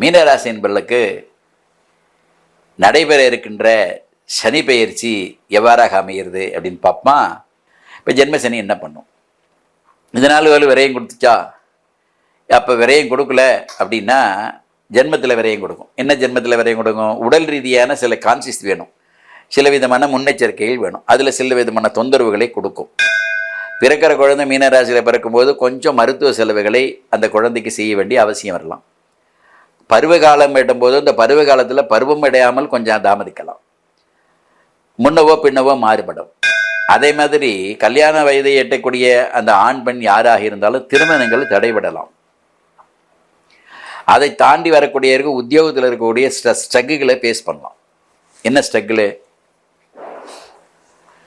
மீனராசி என்பர்களுக்கு நடைபெற இருக்கின்ற சனி பயிற்சி எவ்வாறாக அமைகிறது அப்படின்னு பார்ப்போமா இப்போ ஜென்ம சனி என்ன பண்ணும்? இதனால் வேலை விரையும் கொடுத்துச்சா? அப்போ விரையும் கொடுக்கல அப்படின்னா ஜென்மத்தில் விரையும் கொடுக்கும். என்ன ஜென்மத்தில் விரையும் கொடுக்கும்? உடல் ரீதியான சில கான்சியஸ் வேணும். சில விதமான முன்னெச்சரிக்கைகள் வேணும். அதில் சில விதமான தொந்தரவுகளை கொடுக்கும். பிறக்கிற குழந்தை மீனராசியில் பிறக்கும்போது கொஞ்சம் மருத்துவ செலவுகளை அந்த குழந்தைக்கு செய்ய வேண்டிய அவசியம் வரலாம். பருவ காலம் எட்டும்போது இந்த பருவ காலத்தில் பருவம் அடையாமல் கொஞ்சம் தாமதிக்கலாம். முன்னவோ பின்னவோ மாறுபடும். அதே மாதிரி கல்யாண வயதை எட்டக்கூடிய அந்த ஆண் பெண் யாராக இருந்தாலும் திருமணங்கள் தடைபடலாம். அதை தாண்டி வரக்கூடியவருக்கு உத்தியோகத்தில் இருக்கக்கூடிய ஸ்ட்ரகுகளை ஃபேஸ் பண்ணலாம். என்ன ஸ்ட்ரகிளு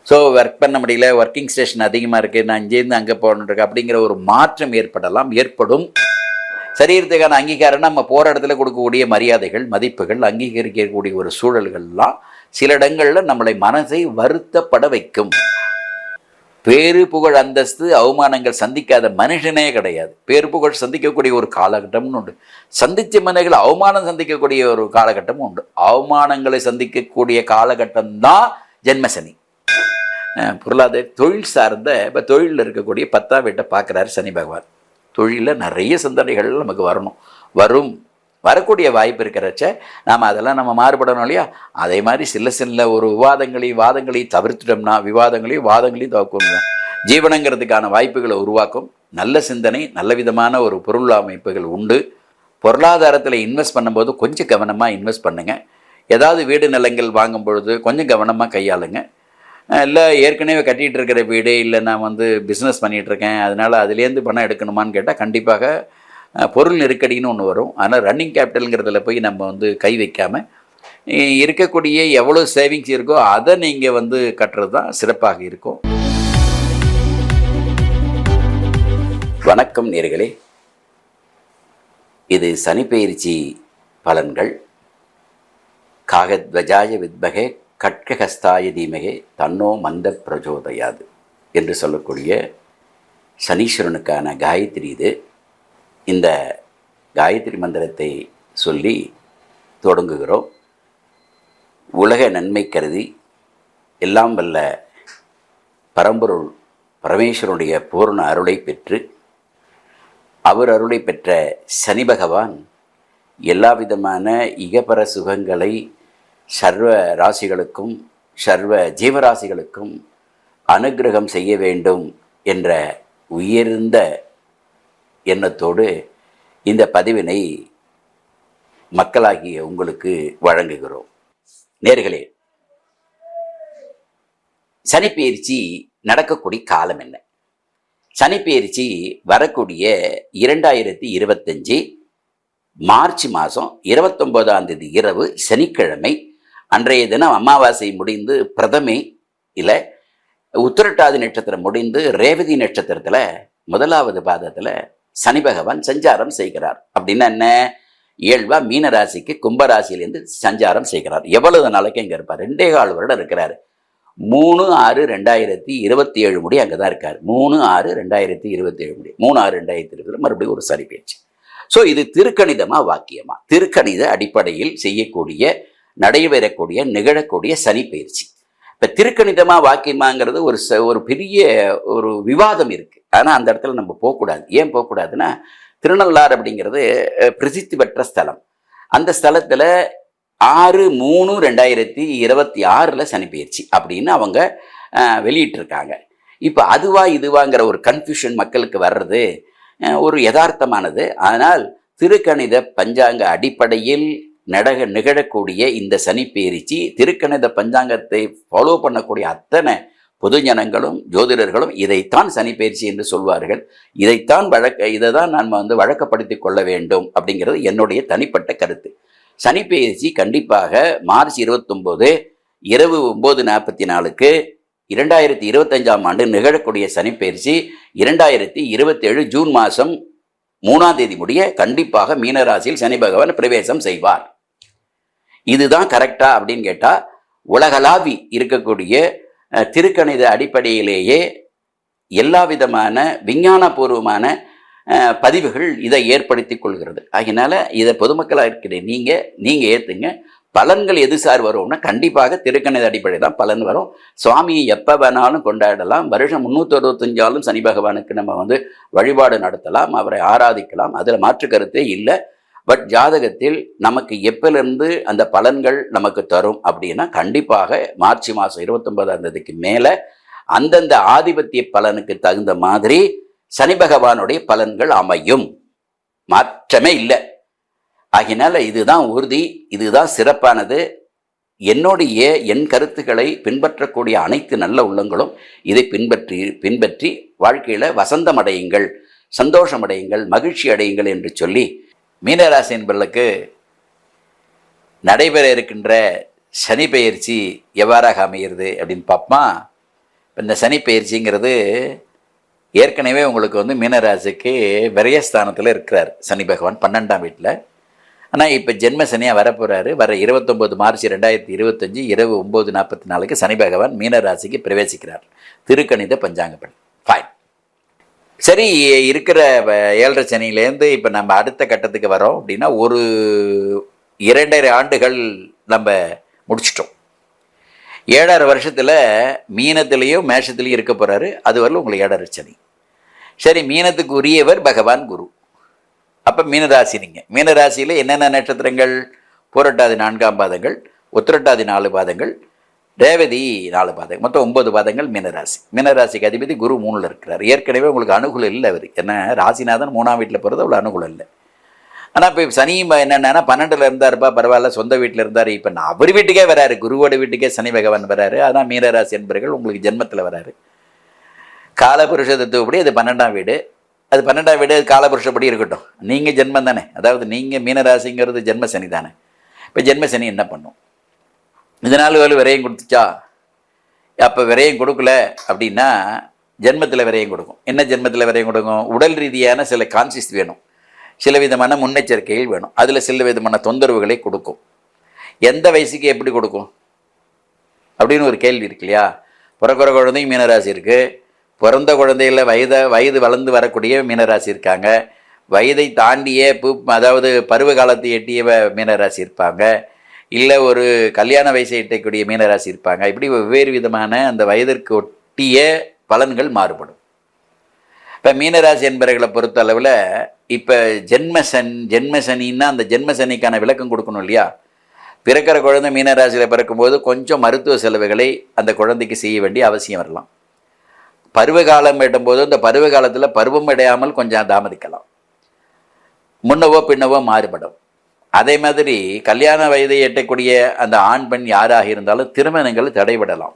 ஸோ ஒர்க் பண்ண முடியல ஒர்க்கிங் ஸ்டேஷன் அதிகமாக இருக்குது நான் இங்கேருந்து அங்கே போகணுன்றிருக்கு அப்படிங்கிற ஒரு மாற்றம் ஏற்படலாம் ஏற்படும். சரீரத்துக்கான அங்கீகாரம் நம்ம போகிற இடத்துல கொடுக்கக்கூடிய மரியாதைகள் மதிப்புகள் அங்கீகரிக்கக்கூடிய ஒரு சூழல்கள்லாம் சில இடங்களில் நம்மளை மனதை வருத்தப்பட வைக்கும். பேரு புகழ் அந்தஸ்து அவமானங்கள் சந்திக்காத மனுஷனே கிடையாது. பேரு புகழ் சந்திக்கக்கூடிய ஒரு காலகட்டம்னு உண்டு. சந்தித்த மனிதர்கள் அவமானம் சந்திக்கக்கூடிய ஒரு காலகட்டமும் உண்டு. அவமானங்களை சந்திக்கக்கூடிய காலகட்டம் தான் ஜென்மசனி. பொருளாதார தொழில் சார்ந்த இப்போ தொழிலில் இருக்கக்கூடிய பத்தாம் வீட்டை பார்க்குறாரு சனி பகவான். தொழிலில் நிறைய சிந்தனைகள் நமக்கு வரணும். வரும். வரக்கூடிய வாய்ப்பு இருக்கிறச்ச நாம் அதெல்லாம் நம்ம மாறுபடணும் இல்லையா? அதே மாதிரி சில சில ஒரு விவாதங்களையும் வாதங்களையும் தவிர்த்துட்டோம்னா விவாதங்களையும் வாதங்களையும் தவிர்க்கணும் ஜீவனங்கிறதுக்கான வாய்ப்புகளை உருவாக்கும். நல்ல சிந்தனை நல்ல விதமான ஒரு பொருள் அமைப்புகள் உண்டு. பொருளாதாரத்தில் இன்வெஸ்ட் பண்ணும்போது கொஞ்சம் கவனமாக இன்வெஸ்ட் பண்ணுங்கள் ஏதாவது வீடு நிலங்கள் வாங்கும் பொழுது கொஞ்சம் கவனமாக கையாளுங்க. இல்லை ஏற்கனவே கட்டிகிட்டு இருக்கிற வீடு இல்லை நான் வந்து பிஸ்னஸ் பண்ணிகிட்ருக்கேன் அதனால் அதுலேருந்து பணம் எடுக்கணுமான்னு கேட்டால் கண்டிப்பாக பொருள் நெருக்கடின்னு ஒன்று வரும். ஆனால் ரன்னிங் கேபிட்டலுங்கிறதுல போய் நம்ம வந்து கை வைக்காமல் இருக்கக்கூடிய எவ்வளோ சேவிங்ஸ் இருக்கோ அதை நீங்கள் வந்து கட்டுறது தான் சிறப்பாக இருக்கும். வணக்கம் நேர்களே. இது சனிப்பெயர்ச்சி பலன்கள். காகத்வஜாய வித்மகே கட்கஹஸ்தாய தீமகே தன்னோ மந்த பிரஜோதயாது என்று சொல்லக்கூடிய சனீஸ்வரனுக்கான காயத்ரி இது. இந்த காயத்ரி மந்திரத்தை சொல்லி தொடங்குகிறோம். உலக நன்மை கருதி எல்லாம் வல்ல பரம்பொருள் பரமேஸ்வரனுடைய பூர்ண அருளை பெற்று அவர் அருளை பெற்ற சனி பகவான் எல்லா விதமான இகபர சுகங்களை சர்வ ராசிகளுக்கும் சர்வ ஜீவராசிகளுக்கும் அனுக்கிரகம் செய்ய வேண்டும் என்ற உயர்ந்த எண்ணத்தோடு இந்த பதிவினை மக்களாகிய உங்களுக்கு வழங்குகிறோம். நேர்களே சனிப்பெயர்ச்சி நடக்கக்கூடிய காலம் என்ன? சனிப்பெயர்ச்சி வரக்கூடிய இரண்டாயிரத்தி இருபத்தஞ்சி மார்ச் மாதம் இருபத்தொம்போதாம் தேதி இரவு சனிக்கிழமை அன்றைய தினம் அமாவாசை முடிந்து பிரதமை இல்லை உத்திரட்டாதி நட்சத்திரம் முடிந்து ரேவதி நட்சத்திரத்தில் முதலாவது பாதத்தில் சனி பகவான் சஞ்சாரம் செய்கிறார். அப்படின்னா என்ன? இயல்பா மீன ராசிக்கு கும்பராசியிலேருந்து சஞ்சாரம் செய்கிறார். எவ்வளவு நாளைக்கு இங்கே இருப்பார்? ரெண்டே கால் வருடம் இருக்கிறார். மூணு ஆறு ரெண்டாயிரத்தி இருபத்தி ஏழு முடி அங்கே தான் இருக்கார். மூணு ஆறு ரெண்டாயிரத்தி இருபத்தி ஏழு முடி. மூணு ஆறு ரெண்டாயிரத்தி இருபது மறுபடியும் ஒரு சரி பேச்சு ஸோ இது திருக்கணிதமாக வாக்கியமா. திருக்கணித அடிப்படையில் செய்யக்கூடிய நடைபெறக்கூடிய நிகழக்கூடிய சனி பயிற்சி. இப்போ திருக்கணிதமா வாக்கியமாங்கிறது ஒரு ச ஒரு பெரிய ஒரு விவாதம் இருக்குது ஆனால் அந்த இடத்துல நம்ம போகக்கூடாது. ஏன் போகக்கூடாதுன்னா திருநள்ளாறு அப்படிங்கிறது பிரசித்தி பெற்ற ஸ்தலம். அந்த ஸ்தலத்தில் ஆறு மூணு ரெண்டாயிரத்தி இருபத்தி ஆறில் சனி பயிற்சி அப்படின்னு அவங்க வெளியிட்டிருக்காங்க. இப்போ அதுவா இதுவாங்கிற ஒரு கன்ஃபியூஷன் மக்களுக்கு வர்றது ஒரு யதார்த்தமானது. ஆனால் திருக்கணித பஞ்சாங்க அடிப்படையில் நடக நிகழக்கூடிய இந்த சனி பேரிச்சி திருக்கணித பஞ்சாங்கத்தை ஃபாலோ பண்ணக்கூடிய அத்தனை பொதுஜனங்களும் ஜோதிடர்களும் இதைத்தான் சனி பயிற்சி என்று சொல்வார்கள். இதைத்தான் வழக்க இதை தான் நம்ம வந்து வழக்கப்படுத்தி கொள்ள வேண்டும் அப்படிங்கிறது என்னுடைய தனிப்பட்ட கருத்து. சனி பயிற்சி கண்டிப்பாக மார்ச் இருபத்தொம்போது இரவு ஒம்பது நாற்பத்தி நாலுக்கு இரண்டாயிரத்தி இருபத்தஞ்சாம் ஆண்டு நிகழக்கூடிய சனிப்பயிற்சி இரண்டாயிரத்தி இருபத்தேழு ஜூன் மாதம் மூணாம் தேதி முடிய கண்டிப்பாக மீனராசியில் சனி பகவான் பிரவேசம் செய்வார். இதுதான் கரெக்டா அப்படின்னு கேட்டால் உலகளாவி இருக்கக்கூடிய திருக்கணித அடிப்படையிலேயே எல்லா விதமான விஞ்ஞானபூர்வமான பதிவுகள் இதை ஏற்படுத்தி கொள்கிறது. அதனால் இதை பொதுமக்களாக இருக்கிற நீங்கள் நீங்கள் ஏற்றுங்க பலன்கள் எது சார் வரும்னா கண்டிப்பாக திருக்கணித அடிப்படை தான் பலன் வரும். சுவாமியை எப்போ வேணாலும் கொண்டாடலாம். வருஷம் முந்நூற்றி அறுபத்தஞ்சாலும் சனி பகவானுக்கு நம்ம வந்து வழிபாடு நடத்தலாம். அவரை ஆராதிக்கலாம். அதில் மாற்று கருத்தே இல்லை. பட் ஜாதகத்தில் நமக்கு எப்பிலிருந்து அந்த பலன்கள் நமக்கு தரும் அப்படின்னா கண்டிப்பாக மார்ச் மாதம் இருபத்தொன்பதாம் தேதிக்கு மேலே அந்தந்த ஆதிபத்திய பலனுக்கு தகுந்த மாதிரி சனி பகவானுடைய பலன்கள் அமையும். மாற்றமே இல்லை. ஆகினால இதுதான் உறுதி இதுதான் சிறப்பானது. என்னுடைய என் கருத்துக்களை பின்பற்றக்கூடிய அனைத்து நல்ல உள்ளங்களும் இதை பின்பற்றி பின்பற்றி வாழ்க்கையில் வசந்தம் அடையுங்கள் சந்தோஷம் அடையுங்கள் மகிழ்ச்சி அடையுங்கள் என்று சொல்லி மீனராசி என்பர்களுக்கு நடைபெற இருக்கின்ற சனி பயிற்சி எவ்வாறாக அமைகிறது அப்படின்னு பார்ப்போமா இப்போ இந்த சனி பயிற்சிங்கிறது ஏற்கனவே உங்களுக்கு வந்து மீனராசிக்கு விரயஸ்தானத்தில் இருக்கிறார். சனி பகவான் பன்னெண்டாம் வீட்டில் ஆனால் இப்போ ஜென்ம சனியாக வரப்போகிறாரு வர இருபத்தொம்போது மார்ச் ரெண்டாயிரத்தி இருபத்தஞ்சி இரவு ஒம்பது நாற்பத்தி நாலுக்கு சனி பகவான் மீனராசிக்கு பிரவேசிக்கிறார். திருக்கணித பஞ்சாங்கப்படி. ஃபைன் சரி இருக்கிற வ- ஏழரை சனியிலேருந்து இப்போ நம்ம அடுத்த கட்டத்துக்கு வரோம் அப்படின்னா ஒரு இரண்டரை ஆண்டுகள் நம்ம முடிச்சிட்டோம். ஏழரை வருஷத்தில் மீனத்திலையும் மேஷத்துலேயும் இருக்க போகிறாரு அது வரல உங்களுக்கு ஏழரை சனி. சரி மீனத்துக்கு உரியவர் பகவான் குரு. அப்போ மீனராசி நீங்கள் மீனராசியில் என்னென்ன நட்சத்திரங்கள்? பூரட்டாதி நான்காம் பாதங்கள் உத்திரட்டாதி நாலு பாதங்கள் ரேவதி நாலு பாதங்கள் மொத்தம் ஒன்பது பாதங்கள் மீனராசி. மீனராசிக்கு அதிபதி குரு மூணில் இருக்கிறார். ஏற்கனவே உங்களுக்கு அனுகூலம் இல்லை அவர். ஏன்னா ராசிநாதன் மூணாம் வீட்டில் போகிறது அவ்வளோ அனுகூலம் இல்லை. ஆனால் இப்போ சனி என்னென்னா பன்னெண்டில் இருந்தாருப்பா பரவாயில்ல சொந்த வீட்டில் இருந்தார். இப்போ நான் அவர் வீட்டுக்கே வராரு. குருவோட வீட்டுக்கே சனி பகவான் வராரு. அதான் மீனராசி என்பவர்கள் உங்களுக்கு ஜென்மத்தில் வராரு. காலபுருஷ தத்துவப்படி அது பன்னெண்டாம் வீடு. அது பன்னெண்டாம் வீடு காலபுருஷப்படி இருக்கட்டும். நீங்கள் ஜென்மம் தானே. அதாவது நீங்கள் மீனராசிங்கிறது ஜென்ம சனி தானே. இப்போ ஜென்ம சனி என்ன பண்ணும்? இதனால் வேலை விரையும் கொடுத்துச்சா? அப்போ விரையும் கொடுக்கல அப்படின்னா ஜென்மத்தில் விரையும் கொடுக்கும். என்ன ஜென்மத்தில் விரையும் கொடுக்கும்? உடல் ரீதியான சில கான்சியஸ் வேணும். சில விதமான முன்னெச்சரிக்கைகள் வேணும். அதில் சில விதமான தொந்தரவுகளை கொடுக்கும். எந்த வயசுக்கு எப்படி கொடுக்கும்? அப்படின்னு ஒரு கேள்வி இருக்கு இல்லையா? பிறக்கிற குழந்தையும் மீனராசி இருக்குது பிறந்த குழந்தையில் வயதை வயது வளர்ந்து வரக்கூடிய மீனராசி இருக்காங்க. வயதை தாண்டிய பூ அதாவது பருவ காலத்தை எட்டிய வ- மீனராசி இருப்பாங்க. இல்லை ஒரு கல்யாண வயசை எட்டக்கூடிய மீனராசி இருப்பாங்க. இப்படி வெவ்வேறு விதமான அந்த வயதிற்கு ஒட்டிய பலன்கள் மாறுபடும். இப்போ மீனராசி என்பவர்களை பொறுத்த அளவில் இப்போ ஜென்மசன் ஜென்மசனின்னா அந்த ஜென்மசனிக்கான விளக்கம் கொடுக்கணும் இல்லையா? பிறக்கிற குழந்தை மீனராசியில் பிறக்கும்போது கொஞ்சம் மருத்துவ செலவுகளை அந்த குழந்தைக்கு செய்ய வேண்டிய அவசியம் வரலாம். பருவகாலம் எட்டும்போது அந்த பருவ காலத்தில் பருவம் அடையாமல் கொஞ்சம் தாமதிக்கலாம். முன்னவோ பின்னவோ மாறுபடும். அதே மாதிரி கல்யாண வயதை எட்டக்கூடிய அந்த ஆண் பெண் யாராக இருந்தாலும் திருமணங்கள் தடைபடலாம்.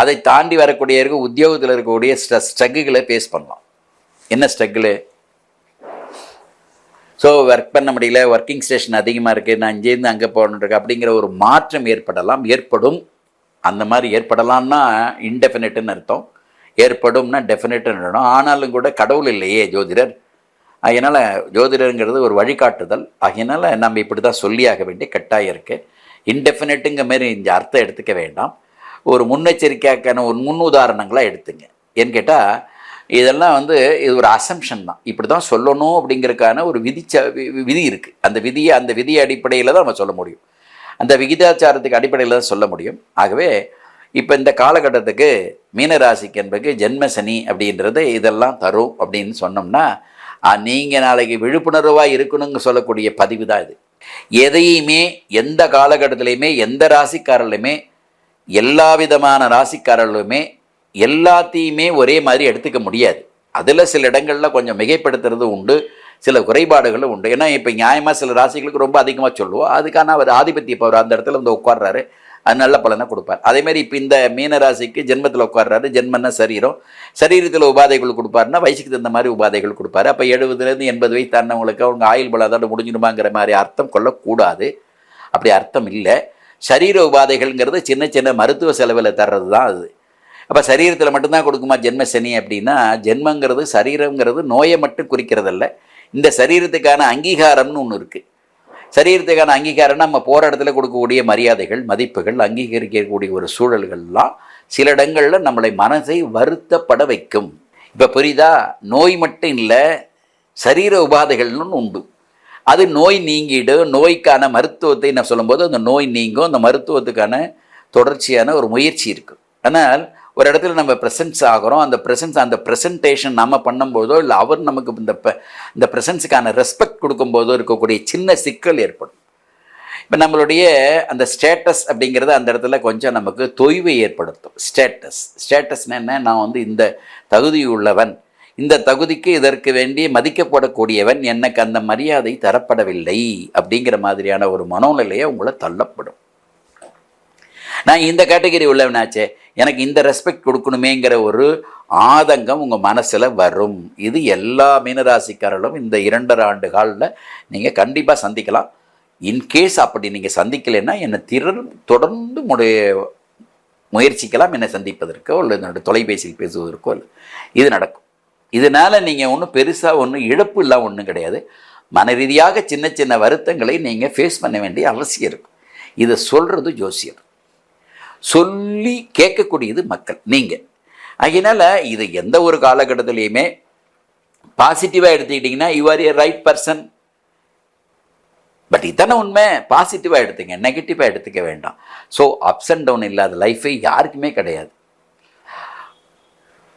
அதை தாண்டி வரக்கூடியவர்கள் உத்தியோகத்தில் இருக்கக்கூடிய ஸ்ட்ரகுகளை ஃபேஸ் பண்ணலாம். என்ன ஸ்ட்ரகிளு ஸோ ஒர்க் பண்ண முடியல ஒர்க்கிங் ஸ்டேஷன் அதிகமாக இருக்குது நான் இங்கேருந்து அங்கே போகணுருக்கு அப்படிங்கிற ஒரு மாற்றம் ஏற்படலாம். ஏற்படும். அந்த மாதிரி ஏற்படலாம்னா இன்டெஃபினட்டுன்னு அர்த்தம். ஏற்படும்னா டெஃபினட்டுன்னு ஆனாலும் கூட கடவுள் இல்லையே ஜோதிடர். அதனால் ஜோதிடருங்கிறது ஒரு வழிகாட்டுதல். அதனால் நம்ம இப்படி தான் சொல்லியாக வேண்டிய கட்டாயம் இருக்குது இன்டெஃபினட்டுங்க மாரி இந்த அர்த்தம் எடுத்துக்க வேண்டாம். ஒரு முன்னெச்சரிக்கைக்கான ஒரு முன் உதாரணங்களாக எடுத்துங்க. ஏன்னு கேட்டால் இதெல்லாம் வந்து இது ஒரு அசம்ஷன் தான். இப்படி தான் சொல்லணும் அப்படிங்கிறதுக்கான ஒரு விதிச்ச வி- விதி இருக்குது அந்த விதியை அந்த விதி அடிப்படையில் தான் நம்ம சொல்ல முடியும். அந்த விகிதாச்சாரத்துக்கு அடிப்படையில் தான் சொல்ல முடியும். ஆகவே இப்போ இந்த காலகட்டத்துக்கு மீனராசிக்கு என்பது ஜென்ம சனி அப்படின்றது இதெல்லாம் தரும் அப்படின்னு சொன்னோம்னா நீங்கள் நாளைக்கு விழிப்புணர்வாக இருக்கணுங்க சொல்லக்கூடிய பதிவு தான் இது. எதையுமே எந்த காலகட்டத்திலையுமே எந்த ராசிக்காரர்களுமே எல்லா விதமான ராசிக்காரர்களுமே எல்லாத்தையுமே ஒரே மாதிரி எடுத்துக்க முடியாது. அதில் சில இடங்களில் கொஞ்சம் மிகைப்படுத்துறது உண்டு சில குறைபாடுகளும் உண்டு. ஏன்னா இப்போ நியாயமாக சில ராசிகளுக்கு ரொம்ப அதிகமாக சொல்லுவோம். அதுக்கான அவர் ஆதிபத்திய பவர் அந்த இடத்துல வந்து உட்கார்றாரு. அது நல்ல பலனை கொடுப்பார். அதேமாதிரி இப்போ இந்த மீனராசிக்கு ஜென்மத்தில் உட்கார்றாரு ஜென்மன்னா சரீரம். சரீரத்தில் உபாதைகள் கொடுப்பாருன்னா வயசுக்கு தகுந்த மாதிரி உபாதைகள் கொடுப்பாரு. அப்போ எழுபதுலேருந்து எண்பது வயசு தாண்டவங்களுக்கு அவங்க ஆயுள் பலம் அதோட முடிஞ்சிடுமாங்கிற மாதிரி அர்த்தம் கொள்ளக்கூடாது. அப்படி அர்த்தம் இல்லை. சரீர உபாதைகள்ங்கிறது சின்ன சின்ன மருத்துவ செலவில் தர்றது தான் அது. அப்போ சரீரத்தில் மட்டும்தான் கொடுக்குமா ஜென்ம சனி அப்படின்னா ஜென்மங்கிறது சரீரங்கிறது நோயை மட்டும் குறிக்கிறதல்ல. இந்த சரீரத்துக்கான அங்கீகாரம்னு ஒன்று இருக்குது சரீரத்துக்கான அங்கீகாரம்னா நம்ம போகிற இடத்துல கொடுக்கக்கூடிய மரியாதைகள் மதிப்புகள் அங்கீகரிக்கக்கூடிய ஒரு சூழல்கள்லாம் சில இடங்களில் நம்மளை மனதை வருத்தப்பட வைக்கும். இப்போ புரியுதா? நோய் மட்டும் இல்லை சரீர உபாதைகள்னு உண்டு. அது நோய் நீங்கிடும் நோய்க்கான மருத்துவத்தை நான் சொல்லும்போது அந்த நோய் நீங்கும் அந்த மருத்துவத்துக்கான தொடர்ச்சியான ஒரு முயற்சி இருக்குது ஆனால் ஒரு இடத்துல நம்ம ப்ரெசன்ஸ் ஆகிறோம் அந்த ப்ரெசன்ஸ் அந்த ப்ரெசன்டேஷன் நம்ம பண்ணும்போதோ இல்லை அவர் நமக்கு இந்த ப- இந்த ப்ரெசன்ஸுக்கான ரெஸ்பெக்ட் கொடுக்கும்போதோ இருக்கக்கூடிய சின்ன சிக்கல் ஏற்படும். இப்போ நம்மளுடைய அந்த ஸ்டேட்டஸ் அப்படிங்கிறது அந்த இடத்துல கொஞ்சம் நமக்கு தொய்வை ஏற்படுத்தும். ஸ்டேட்டஸ் ஸ்டேட்டஸ்னா என்ன? நான் வந்து இந்த தகுதி உள்ளவன். இந்த தகுதிக்கு இதற்கு வேண்டி மதிக்கப்படக்கூடியவன் எனக்கு அந்த மரியாதை தரப்படவில்லை அப்படிங்கிற மாதிரியான ஒரு மனோநிலையை உங்களை தள்ளப்படும். நான் இந்த கேட்டகரி உள்ளவனாச்சே. எனக்கு இந்த ரெஸ்பெக்ட் கொடுக்கணுமேங்கிற ஒரு ஆதங்கம் உங்கள் மனசில் வரும். இது எல்லா மீனராசிக்காரர்களும் இந்த இரண்டரை ஆண்டு காலில் நீங்கள் கண்டிப்பாக சந்திக்கலாம். இன்கேஸ் அப்படி நீங்கள் சந்திக்கலைன்னா என்னை திறன் தொடர்ந்து முடைய முயற்சிக்கலாம். என்னை சந்திப்பதற்கோ இல்லை என்னோட தொலைபேசியில் பேசுவதற்கோ இல்லை இது நடக்கும். இதனால் நீங்கள் ஒன்றும் பெருசாக ஒன்றும் இழப்பு இல்லாமல் ஒன்றும் கிடையாது. மன ரீதியாக சின்ன சின்ன வருத்தங்களை நீங்கள் ஃபேஸ் பண்ண வேண்டிய அவசியம் இருக்கும் இதை சொல்கிறது ஜோசியர் சொல்லி கேட்கக்கூடியது மக்கள் நீங்கள் அதனால் இது எந்த ஒரு காலகட்டத்திலையுமே பாசிட்டிவாக எடுத்துக்கிட்டிங்கன்னா you are a right person but இதான உண்மை. பாசிட்டிவாக எடுத்துங்க நெகட்டிவாக எடுத்துக்க வேண்டாம். ஸோ அப்ஸ் அண்ட் டவுன் இல்லாத லைஃபே யாருக்குமே கிடையாது.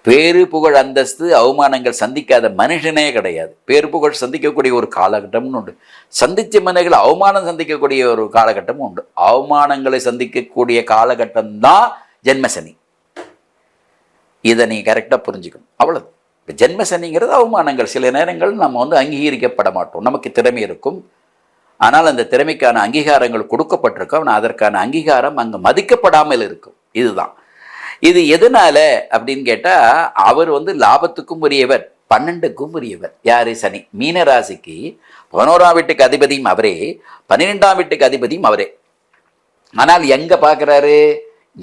பேரு புகழ் அந்தஸ்து அவமானங்கள் சந்திக்காத மனுஷனே கிடையாது. பேரு புகழ் சந்திக்கக்கூடிய ஒரு காலகட்டம்னு உண்டு. சந்திச்ச மனிதர்கள் அவமானம் சந்திக்கக்கூடிய ஒரு காலகட்டமும் உண்டு. அவமானங்களை சந்திக்கக்கூடிய காலகட்டம் தான் ஜென்மசனி இதை நீ கரெக்டாக புரிஞ்சுக்கணும். அவ்வளோ இப்போ ஜென்மசனிங்கிறது அவமானங்கள். சில நேரங்கள் நம்ம வந்து அங்கீகரிக்கப்பட மாட்டோம். நமக்கு திறமை இருக்கும். ஆனால் அந்த திறமைக்கான அங்கீகாரங்கள் கொடுக்கப்பட்டிருக்கும். ஆனால் அதற்கான அங்கீகாரம் அங்கே மதிக்கப்படாமல் இருக்கும். இதுதான். இது எதனால அப்படின்னு கேட்டால் அவர் வந்து லாபத்துக்கும் உரியவர் பன்னெண்டுக்கும் உரியவர். யாரு? சனி. மீன ராசிக்கு பதினோராம் வீட்டுக்கு அதிபதியும் அவரே பன்னிரெண்டாம் வீட்டுக்கு அதிபதியும் அவரே. ஆனால் எங்கே பார்க்குறாரு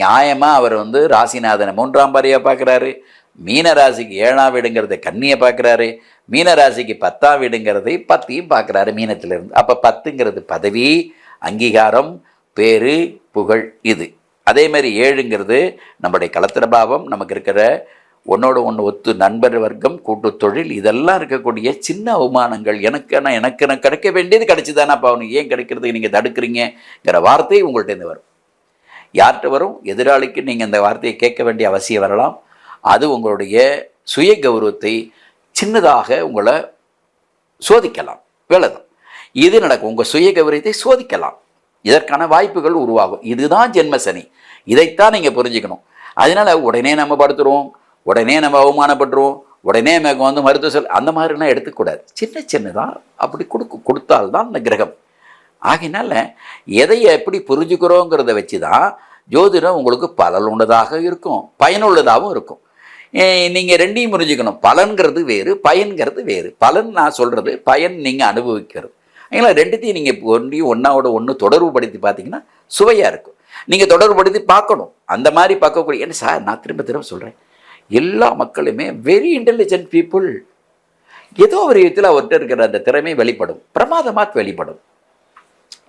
நியாயமாக அவர் வந்து ராசிநாதனை மூன்றாம் பாரியாக பார்க்குறாரு மீன ராசிக்கு ஏழாம் வீடுங்கிறத கன்னியை பார்க்குறாரு மீன ராசிக்கு பத்தாம் வீடுங்கிறதை பத்தையும் பார்க்குறாரு மீனத்திலிருந்து. அப்போ பத்துங்கிறது பதவி அங்கீகாரம் பேரு புகழ் இது. அதே மாதிரி ஏழுங்கிறது நம்முடைய கலத்திர பாவம் நமக்கு இருக்கிற ஒன்னோட ஒன்று ஒத்து நண்பர் வர்க்கம் கூட்டு தொழில் இதெல்லாம் இருக்கக்கூடிய சின்ன அவமானங்கள் எனக்கு ஆனால் எனக்கு நான் கிடைக்க வேண்டியது கிடைச்சிதானே அப்போ அவனுக்கு ஏன் கிடைக்கிறதுக்கு நீங்கள் தடுக்கிறீங்கிற வார்த்தை உங்கள்கிட்ட வரும். யார்கிட்ட வரும்? எதிராளிக்கு நீங்கள் அந்த வார்த்தையை கேட்க வேண்டிய அவசியம் வரலாம். அது உங்களுடைய சுய கௌரவத்தை சின்னதாக உங்களை சோதிக்கலாம். வேலைதான் இது நடக்கும். உங்கள் சுய கௌரவத்தை சோதிக்கலாம். இதற்கான வாய்ப்புகள் உருவாகும். இதுதான் ஜென்மசனி இதைத்தான் நீங்கள் புரிஞ்சுக்கணும். அதனால உடனே நம்ம படுத்துருவோம் உடனே நம்ம அவமானப்படுறோம் உடனே நமக்கு வந்து மருத்துவ சொல் அந்த மாதிரிலாம் எடுத்துக்கூடாது. சின்ன சின்னதாக அப்படி கொடுக்க கொடுத்தால்தான் அந்த கிரகம். ஆகினால எதை எப்படி புரிஞ்சுக்கிறோங்கிறத வச்சு தான் ஜோதிடம் உங்களுக்கு பலனுள்ளதாக இருக்கும் பயனுள்ளதாகவும் இருக்கும். நீங்கள் ரெண்டையும் புரிஞ்சுக்கணும். பலன்கிறது வேறு பயன்கிறது வேறு. பலன் நான் சொல்கிறது பயன் நீங்கள் அனுபவிக்கிறது. ஏன்னா ரெண்டுத்தையும் நீங்கள் ஒன்றையும் ஒன்றாவோட ஒன்று தொடர்புபடுத்தி பார்த்தீங்கன்னா சுவையாக இருக்கும். நீங்கள் தொடர்புபடுத்தி பார்க்கணும். அந்த மாதிரி பார்க்கக்கூடிய என்ன சார் நான் திரும்ப திரும்ப சொல்கிறேன் எல்லா மக்களுமே வெரி இன்டெலிஜென்ட் பீப்புள் ஏதோ ஒரு விதத்தில் அவர்கிட்ட இருக்கிற அந்த திறமை வெளிப்படும். பிரமாதமாக வெளிப்படும்.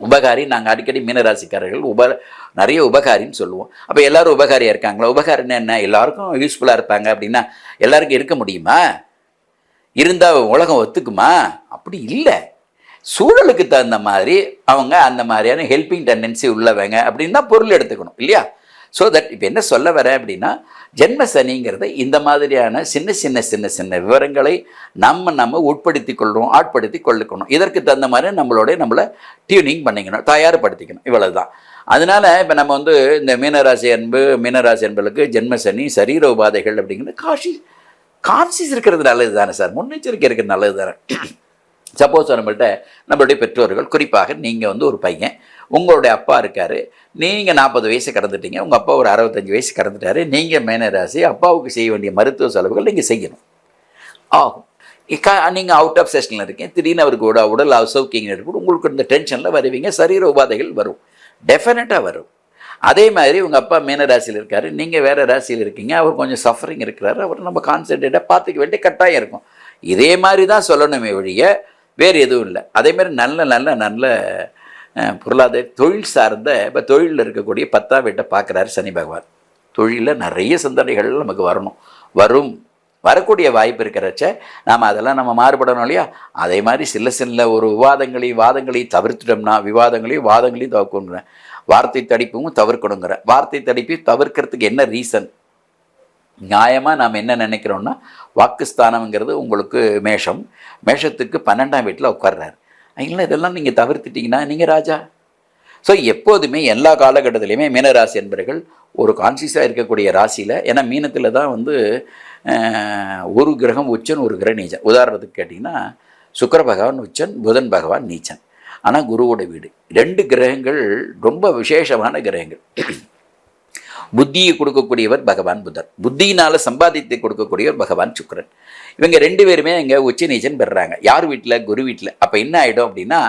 உபகாரி நாங்கள் அடிக்கடி மீனராசிக்காரர்கள் உப நிறைய உபகாரின்னு சொல்லுவோம். அப்போ எல்லாரும் உபகாரியாக இருக்காங்களா? உபகாரின்னு என்ன? எல்லாருக்கும் யூஸ்ஃபுல்லாக இருப்பாங்க அப்படின்னா எல்லாருக்கும் இருக்க முடியுமா? இருந்தால் உலகம் ஒத்துக்குமா? அப்படி இல்லை. சூழலுக்கு தகுந்த மாதிரி அவங்க அந்த மாதிரியான ஹெல்பிங் டெண்டன்சி உள்ளவங்க அப்படின்னு தான் பொருள் எடுத்துக்கணும் இல்லையா? ஸோ தட் இப்போ என்ன சொல்ல வரேன் அப்படின்னா ஜென்ம சனிங்கிறத இந்த மாதிரியான சின்ன சின்ன சின்ன சின்ன விவரங்களை நம்ம நம்ம உட்படுத்தி கொள்கிறோம் ஆட்படுத்தி கொள்ளுக்கணும். இதற்கு தகுந்த மாதிரி நம்மளோட நம்மளை டியூனிங் பண்ணிக்கணும் தயார்படுத்திக்கணும். இவ்வளவு தான் அதனால இப்போ நம்ம வந்து இந்த மீனராசி அன்பு மீனராசி அன்புகளுக்கு ஜென்ம சனி சரீர உபாதைகள் அப்படிங்கிறது காஷி கான்சியஸ் இருக்கிறது நல்லது தானே சார்? முன்னெச்சரிக்கை இருக்கிறது நல்லது தானே சப்போஸ் நம்மள்கிட்ட நம்மளுடைய பெற்றோர்கள் குறிப்பாக நீங்கள் வந்து ஒரு பையன் உங்களுடைய அப்பா இருக்கார் நீங்கள் நாற்பது வயசு கடந்துட்டீங்க உங்கள் அப்பா ஒரு அறுபத்தஞ்சு வயசு கடந்துட்டாரு நீங்கள் மேனராசி அப்பாவுக்கு செய்ய வேண்டிய மருத்துவ செலவுகள் நீங்கள் செய்யணும். ஆகும். நீங்கள் அவுட் ஆஃப் செஷனில் இருக்கீங்க திடீர்னு அவருக்கு உட உடல் அசௌக்கியங்கள் இருக்கும் உங்களுக்கு இந்த டென்ஷனில் வருவீங்க சரீர உபாதைகள் வரும். டெஃபினட்டாக வரும். அதே மாதிரி உங்கள் அப்பா மீன ராசியில் இருக்காரு நீங்கள் வேறு ராசியில் இருக்கீங்க அவர் கொஞ்சம் சஃபரிங் இருக்கிறாரு அவர் நம்ம கான்சன்ட்ரேட்டாக பார்த்துக்க வேண்டிய கட்டாயம் இருக்கும். இதே மாதிரி தான் சொல்லணுமே ஒழிய வேறு எதுவும் இல்லை. அதே மாதிரி நல்ல நல்ல நல்ல பொருளாதார தொழில் சார்ந்த இப்போ தொழிலில் இருக்கக்கூடிய பத்தாம் வீட்டை பார்க்குறாரு சனி பகவான். தொழிலில் நிறைய சிந்தனைகள் நமக்கு வரணும். வரும் வரக்கூடிய வாய்ப்பு இருக்கிறச்ச நாம் அதெல்லாம் நம்ம மாறுபடணும் இல்லையா? அதே மாதிரி சில சில ஒரு விவாதங்களையும் வாதங்களையும் தவிர்த்துட்டோம்னா விவாதங்களையும் வாதங்களையும் தவிர்க்கணுங்கிற வார்த்தை தடிப்பும் தவிர்க்கணுங்கிற வார்த்தை தடிப்பையும் தவிர்க்கிறதுக்கு என்ன ரீசன் நியாயமாக நாம் என்ன நினைக்கிறோம்னா வாக்குஸ்தானம்ங்கிறது உங்களுக்கு மேஷம். மேஷத்துக்கு பன்னெண்டாம் வீட்டில் உட்கார்றாரு. இல்லை இதெல்லாம் நீங்கள் தவிர்த்துட்டீங்கன்னா நீங்கள் ராஜா? ஸோ எப்போதுமே எல்லா காலகட்டத்திலையுமே மீனராசி என்பர்கள் ஒரு கான்சியஸாக இருக்கக்கூடிய ராசியில் ஏன்னா மீனத்தில் தான் வந்து ஒரு கிரகம் உச்சன் ஒரு கிரகம் நீச்சன். உதாரணத்துக்கு கேட்டிங்கன்னா சுக்கர பகவான் உச்சன் புதன் பகவான் நீச்சன். ஆனால் குருவோட வீடு. ரெண்டு கிரகங்கள் ரொம்ப விசேஷமான கிரகங்கள். புத்தியை கொடுக்கக்கூடியவர் பகவான் புதன் புத்தியினால சம்பாதித்து கொடுக்கக்கூடியவர் பகவான் சுக்கிரன். இவங்க ரெண்டு பேருமே இங்கே உச்ச நீச்சன் பெறுறாங்க. யார் வீட்டில் குரு வீட்டில் அப்போ என்ன ஆகிடும் அப்படின்னா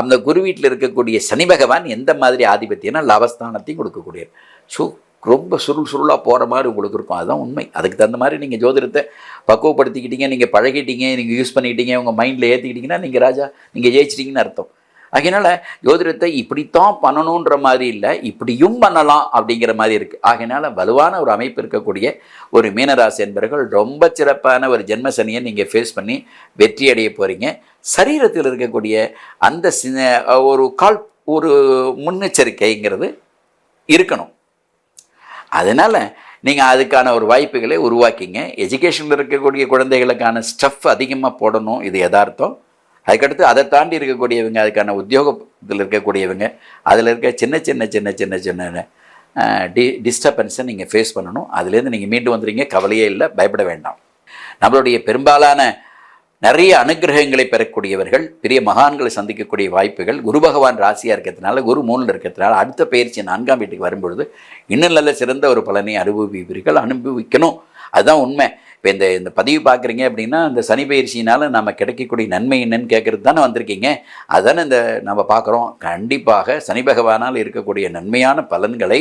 அந்த குரு வீட்டில் இருக்கக்கூடிய சனி பகவான் எந்த மாதிரி ஆதிபத்தியம்னா லாபஸ்தானத்தையும் கொடுக்கக்கூடியவர். ஸோ ரொம்ப சுருள் சுருளாக போகிற மாதிரி உங்களுக்கு இருக்கும். அதுதான் உண்மை. அதுக்கு தகுந்த மாதிரி நீங்கள் ஜோதிடத்தை பக்குவப்படுத்திக்கிட்டீங்க நீங்கள் பழகிட்டீங்க நீங்கள் யூஸ் பண்ணிக்கிட்டீங்க உங்கள் மைண்டில் ஏற்றிக்கிட்டீங்கன்னா நீங்கள் ராஜா நீங்கள் ஜெயிச்சிட்டிங்கன்னு அர்த்தம். அதனால் ஜோதிடத்தை இப்படித்தான் பண்ணணுன்ற மாதிரி இல்லை இப்படியும் பண்ணலாம் அப்படிங்கிற மாதிரி இருக்குது ஆகையினால வலுவான ஒரு அமைப்பு இருக்கக்கூடிய ஒரு மீனராசி என்பவர்கள் ரொம்ப சிறப்பான ஒரு ஜென்மசனியை நீங்கள் ஃபேஸ் பண்ணி வெற்றி அடைய போகிறீங்க சரீரத்தில் இருக்கக்கூடிய அந்த ஒரு கால் ஒரு முன்னெச்சரிக்கைங்கிறது இருக்கணும். அதனால் நீங்கள் அதுக்கான ஒரு வாய்ப்புகளை உருவாக்கிங்க. எஜுகேஷனில் இருக்கக்கூடிய குழந்தைகளுக்கான ஸ்டஃப் அதிகமாக போடணும் இது யதார்த்தம். அதுக்கடுத்து அதை தாண்டி இருக்கக்கூடியவங்க அதுக்கான உத்தியோகத்தில் இருக்கக்கூடியவங்க அதில் இருக்க சின்ன சின்ன சின்ன சின்ன சின்ன டி டிஸ்டர்பன்ஸை நீங்கள் ஃபேஸ் பண்ணணும். அதுலேருந்து நீங்கள் மீண்டு வந்துடுங்க கவலையே இல்லை. பயப்பட வேண்டாம். நம்மளுடைய பெரும்பாலான நிறைய அனுகிரகங்களை பெறக்கூடியவர்கள் பெரிய மகான்களை சந்திக்கக்கூடிய வாய்ப்புகள் குரு பகவான் ராசியாக இருக்கிறதுனால குரு மூணில் இருக்கிறதுனால அடுத்த பயிற்சி நான்காம் வீட்டுக்கு வரும்பொழுது இன்னும் நல்ல சிறந்த ஒரு பலனை அனுபவிப்பீர்கள் அனுபவிக்கணும். அதுதான் உண்மை. இப்போ இந்த இந்த பதிவு பார்க்குறீங்க அப்படின்னா இந்த சனி பயிற்சியினால் நம்ம கிடைக்கக்கூடிய நன்மை என்னன்னு கேட்குறது தானே வந்திருக்கீங்க. அதுதானே இந்த நம்ம பார்க்குறோம். கண்டிப்பாக சனி பகவானால் இருக்கக்கூடிய நன்மையான பலன்களை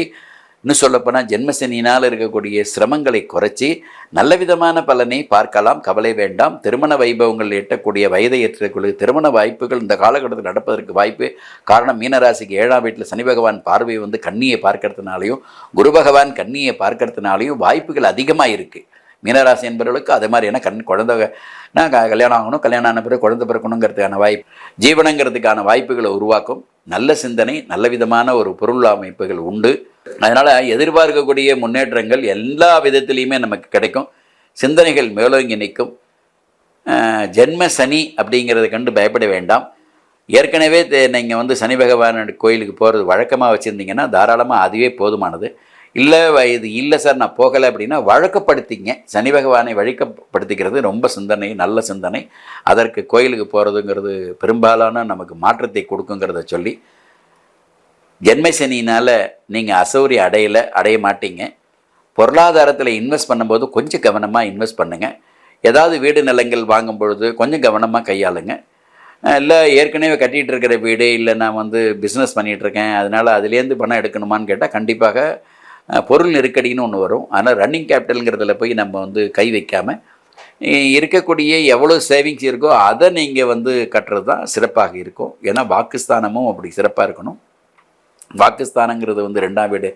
இன்னும் சொல்லப்போனால் ஜென்மசனியினால் இருக்கக்கூடிய சிரமங்களை குறைச்சி நல்ல விதமான பலனை பார்க்கலாம். கவலை வேண்டாம். திருமண வைபவங்கள் எட்டக்கூடிய வயதை ஏற்றக்கூடிய திருமண வாய்ப்புகள் இந்த காலகட்டத்தில் நடப்பதற்கு வாய்ப்பு. காரணம் மீனராசிக்கு ஏழாம் வீட்டில் சனி பகவான் பார்வை வந்து கண்ணியை பார்க்கறதுனாலையும் குரு பகவான் கண்ணியை பார்க்கறதுனாலையும் வாய்ப்புகள் அதிகமாக இருக்குது மீனராசி என்பவர்களுக்கு அதே மாதிரி ஏன்னா கண் குழந்தை கல்யாணம் ஆகணும் கல்யாணம் ஆன பிறகு குழந்தை பிறக்கணுங்கிறதுக்கான வாய்ப்பு ஜீவனங்கிறதுக்கான வாய்ப்புகளை உருவாக்கும். நல்ல சிந்தனை நல்ல விதமான ஒரு பொருள் அமைப்புகள் உண்டு. அதனால் எதிர்பார்க்கக்கூடிய முன்னேற்றங்கள் எல்லா விதத்திலையுமே நமக்கு கிடைக்கும். சிந்தனைகள் மேலோங்கி நிற்கும். ஜென்ம சனி அப்படிங்கிறத கண்டு பயப்பட வேண்டாம். ஏற்கனவே நீங்கள் வந்து சனி பகவான் கோயிலுக்கு போகிறது வழக்கமாக வச்சுருந்தீங்கன்னா தாராளமாக அதுவே போதுமானது. இல்லை இது இல்லை சார் நான் போகலை அப்படின்னா வழக்கப்படுத்திங்க. சனி பகவானை வழக்கப்படுத்திக்கிறது ரொம்ப சிந்தனை நல்ல சிந்தனை. அதற்கு கோயிலுக்கு போகிறதுங்கிறது பெரும்பாலான நமக்கு மாற்றத்தை கொடுக்குங்கிறத சொல்லி ஜென்மை சனியினால் நீங்கள் அசௌரி அடையலை அடைய மாட்டீங்க. பொருளாதாரத்தில் இன்வெஸ்ட் பண்ணும்போது கொஞ்சம் கவனமாக இன்வெஸ்ட் பண்ணுங்கள் ஏதாவது வீடு நிலங்கள் வாங்கும் பொழுது கொஞ்சம் கவனமாக கையாளுங்க. இல்லை ஏற்கனவே கட்டிகிட்டு இருக்கிற வீடு இல்லை நான் வந்து பிஸ்னஸ் பண்ணிகிட்ருக்கேன் அதனால் அதுலேருந்து பணம் எடுக்கணுமான்னு கேட்டால் கண்டிப்பாக பொருள் நெருக்கடின்னு ஒன்று வரும். ஆனால் ரன்னிங் கேபிட்டலுங்கிறதுல போய் நம்ம வந்து கை வைக்காமல் இருக்கக்கூடிய எவ்வளோ சேவிங்ஸ் இருக்கோ அதை நீங்கள் வந்து கட்டுறது தான் சிறப்பாக இருக்கும். ஏன்னா வாக்குஸ்தானமும் அப்படி சிறப்பாக இருக்கணும். வாக்குஸ்தானங்கிறது வந்து ரெண்டாம் வீடு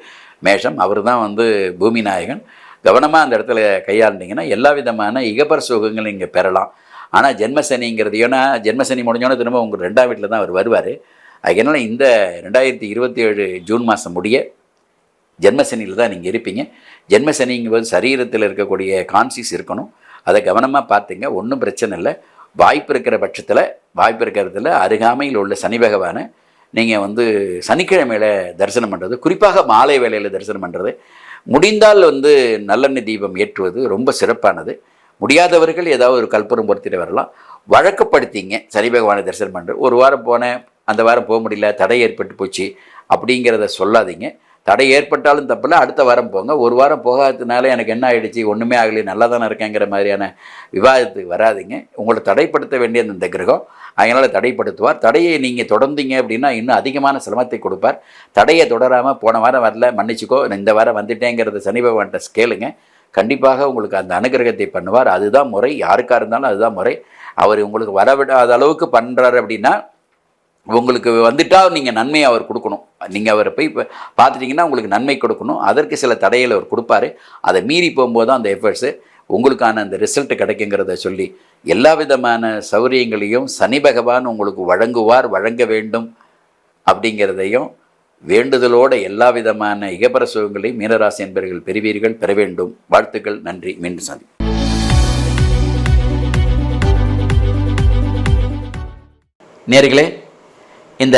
மேஷம். அவர் தான் வந்து பூமி நாயகன். கவனமாக அந்த இடத்துல கையாண்டிங்கன்னா எல்லா விதமான இகபர சுகங்கள் இங்கே பெறலாம். ஆனால் ஜென்மசனிங்கிறது ஏன்னா ஜென்மசனி முடிஞ்சோன்னே திரும்ப உங்கள் ரெண்டாம் வீட்டில் தான் அவர் வருவார். அதனால் இந்த ரெண்டாயிரத்தி இருபத்தி ஏழு ஜூன் மாதம் முடிய ஜென்மசனியில் தான் நீங்கள் இருப்பீங்க. ஜென்மசனிங்கும்போது சரீரத்தில் இருக்கக்கூடிய கான்சியஸ் இருக்கணும். அதை கவனமாக பார்த்துங்க. ஒன்றும் பிரச்சனை இல்லை. வாய்ப்பு இருக்கிற பட்சத்தில் வாய்ப்பு இருக்கிறதுல அருகாமையில் உள்ள சனி பகவானை நீங்கள் வந்து சனிக்கிழமையில் தரிசனம் பண்ணுறது குறிப்பாக மாலை வேளையில் தரிசனம் பண்ணுறது முடிந்தால் வந்து நல்லெண்ணெய் தீபம் ஏற்றுவது ரொம்ப சிறப்பானது. முடியாதவர்கள் ஏதாவது ஒரு கற்பூரம் பொறுத்திட்டு வரலாம். வழக்கப்படுத்திங்க. சனி பகவானை தரிசனம் பண்ணுறது ஒரு வாரம் போனேன். அந்த வாரம் போக முடியல. தடை ஏற்பட்டு போச்சு. அப்படிங்கிறத சொல்லாதீங்க. தடை ஏற்பட்டாலும் தப்பில்ல. அடுத்த வாரம் போங்க. ஒரு வாரம் போகாததுனால எனக்கு என்ன ஆகிடுச்சு ஒன்றுமே ஆகலை. நல்லா தானே இருக்கேங்கிற மாதிரியான விவாதத்துக்கு வராதீங்க. உங்களை தடைப்படுத்த வேண்டியது இந்த கிரகம். அதனால் தடைப்படுத்துவார். தடையை நீங்கள் தொடர்ந்தீங்க அப்படின்னா இன்னும் அதிகமான சிரமத்தை கொடுப்பார். தடையை தொடராமல் போன வாரம் வரல மன்னிச்சுக்கோ. இந்த வாரம் வந்துட்டேங்கிறத சனி பகவான்கிட்ட கேளுங்க. கண்டிப்பாக உங்களுக்கு அந்த அனுகிரகத்தை பண்ணுவார். அதுதான் முறை. யாருக்காக இருந்தாலும் அதுதான் முறை. அவர் உங்களுக்கு வரவிடாத அளவுக்கு பண்ணுறாரு அப்படின்னா உங்களுக்கு வந்துட்டால் நீங்கள் நன்மையை அவர் கொடுக்கணும். நீங்கள் அவரை போய் இப்போ பார்த்துட்டிங்கன்னா உங்களுக்கு நன்மை கொடுக்கணும். அதற்கு சில தடைகளை அவர் கொடுப்பாரு. அதை மீறி போகும்போது தான் அந்த எஃபர்ட்ஸு உங்களுக்கான அந்த ரிசல்ட் கிடைக்குங்கிறத சொல்லி எல்லா விதமான சௌரியங்களையும் சனி பகவான் உங்களுக்கு வழங்குவார் வழங்க வேண்டும் அப்படிங்கிறதையும் வேண்டுதலோட எல்லா விதமான இகப்பர சுகங்களையும் மீனராசி என்பர்கள் பெறுவீர்கள் பெற வேண்டும். வாழ்த்துக்கள் நன்றி. மீண்டும் சந்தி நேர்களே இந்த